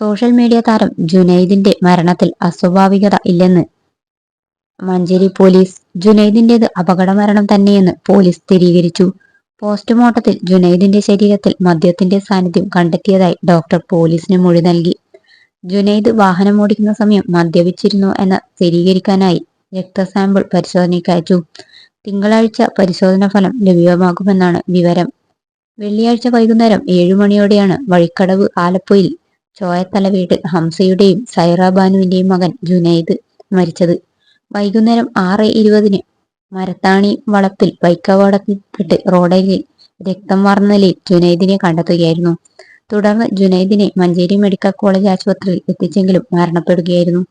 Social media താരം ജുനൈദിന്റെ മരണത്തിൽ അസ്വാഭാവികത ഇല്ലെന്ന് മഞ്ചേരി പോലീസ്. ജുനൈദിന്റേത് അപകട മരണം തന്നെയെന്ന് പോലീസ് സ്ഥിരീകരിച്ചു. പോസ്റ്റ്മോർട്ടത്തിൽ ജുനൈദിന്റെ ശരീരത്തിൽ മദ്യത്തിന്റെ സാന്നിധ്യം കണ്ടെത്തിയതായി ഡോക്ടർ പോലീസിന് മൊഴി നൽകി. ജുനൈദ് വാഹനമോടിക്കുന്ന സമയം മദ്യപിച്ചിരുന്നു എന്ന് സ്ഥിരീകരിക്കാനായി രക്തസാമ്പിൾ പരിശോധനയ്ക്ക് അയച്ചു. തിങ്കളാഴ്ച പരിശോധനാ ഫലം ലഭ്യമാകുമെന്നാണ് വിവരം. വെള്ളിയാഴ്ച വൈകുന്നേരം ഏഴു മണിയോടെയാണ് വഴിക്കടവ് ആലപ്പുയിൽ ചോയത്തല വീട് ഹംസയുടെയും സൈറാബാനുവിന്റെയും മകൻ ജുനൈദ് മരിച്ചത്. വൈകുന്നേരം ആറ് ഇരുപതിന് മരത്താണി വളപ്പിൽ ബൈക്കപകടത്തിൽപ്പെട്ട് റോഡരികിൽ രക്തം വാർന്ന നിലയിൽ ജുനൈദിനെ കണ്ടെത്തുകയായിരുന്നു. തുടർന്ന് ജുനൈദിനെ മഞ്ചേരി മെഡിക്കൽ കോളേജ് ആശുപത്രിയിൽ എത്തിച്ചെങ്കിലും മരണപ്പെടുകയായിരുന്നു.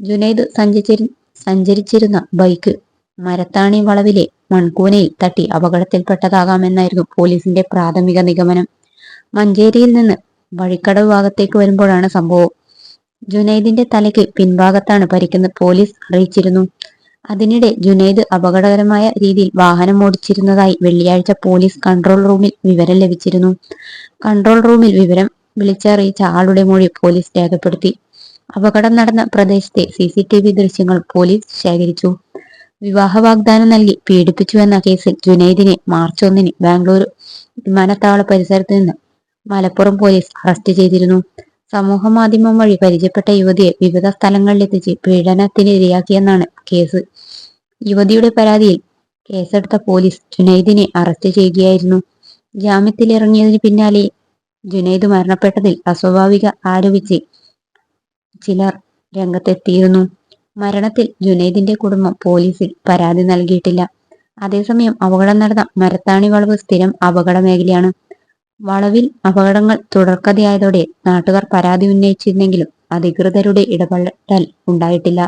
ജുനൈദ് സഞ്ചരിച്ചിരു സഞ്ചരിച്ചിരുന്ന ബൈക്ക് മരത്താണി വളവിലെ മൺകൂനയിൽ തട്ടി അപകടത്തിൽപ്പെട്ടതാകാമെന്നായിരുന്നു പോലീസിന്റെ പ്രാഥമിക നിഗമനം. മഞ്ചേരിയിൽ നിന്ന് വഴിക്കടവ് ഭാഗത്തേക്ക് വരുമ്പോഴാണ് സംഭവം. ജുനൈദിന്റെ തലയ്ക്ക് പിൻഭാഗത്താണ് പരിക്കുന്ന പോലീസ് അറിയിച്ചിരുന്നു. അതിനിടെ ജുനൈദ് അപകടകരമായ രീതിയിൽ വാഹനം ഓടിച്ചിരുന്നതായി വെള്ളിയാഴ്ച പോലീസ് കൺട്രോൾ റൂമിൽ വിവരം ലഭിച്ചിരുന്നു. കൺട്രോൾ റൂമിൽ വിവരം വിളിച്ചറിയിച്ച ആളുടെ മൊഴി പോലീസ് രേഖപ്പെടുത്തി. അപകടം നടന്ന പ്രദേശത്തെ സി സി ടി വി ദൃശ്യങ്ങൾ പോലീസ് ശേഖരിച്ചു. വിവാഹ വാഗ്ദാനം നൽകി പീഡിപ്പിച്ചു എന്ന കേസിൽ ജുനൈദിനെ മാർച്ച് ഒന്നിന് ബാംഗ്ലൂർ വിമാനത്താവള പരിസരത്ത് നിന്ന് മലപ്പുറം പോലീസ് അറസ്റ്റ് ചെയ്തിരുന്നു. സമൂഹ മാധ്യമം വഴി പരിചയപ്പെട്ട യുവതിയെ വിവിധ സ്ഥലങ്ങളിലെത്തിച്ച് പീഡനത്തിന് ഇരയാക്കിയെന്നാണ് കേസ്. യുവതിയുടെ പരാതിയിൽ കേസെടുത്ത പോലീസ് ജുനൈദിനെ അറസ്റ്റ് ചെയ്യുകയായിരുന്നു. ജാമ്യത്തിലിറങ്ങിയതിന് പിന്നാലെ ജുനൈദ് മരണപ്പെട്ടതിൽ അസ്വാഭാവിക ആരോപിച്ച് ചിലർ രംഗത്തെത്തിയിരുന്നു. മരണത്തിൽ ജുനൈദിന്റെ കുടുംബം പോലീസിൽ പരാതി നൽകിയിട്ടില്ല. അതേസമയം അപകടം നടന്ന മരത്താണി വളവ് സ്ഥിരം അപകട മേഖലയാണ്. വളവിൽ അപകടങ്ങൾ തുടർക്കഥയായതോടെ നാട്ടുകാർ പരാതി ഉന്നയിച്ചിരുന്നെങ്കിലും അധികൃതരുടെ ഇടപെടൽ ഉണ്ടായിട്ടില്ല.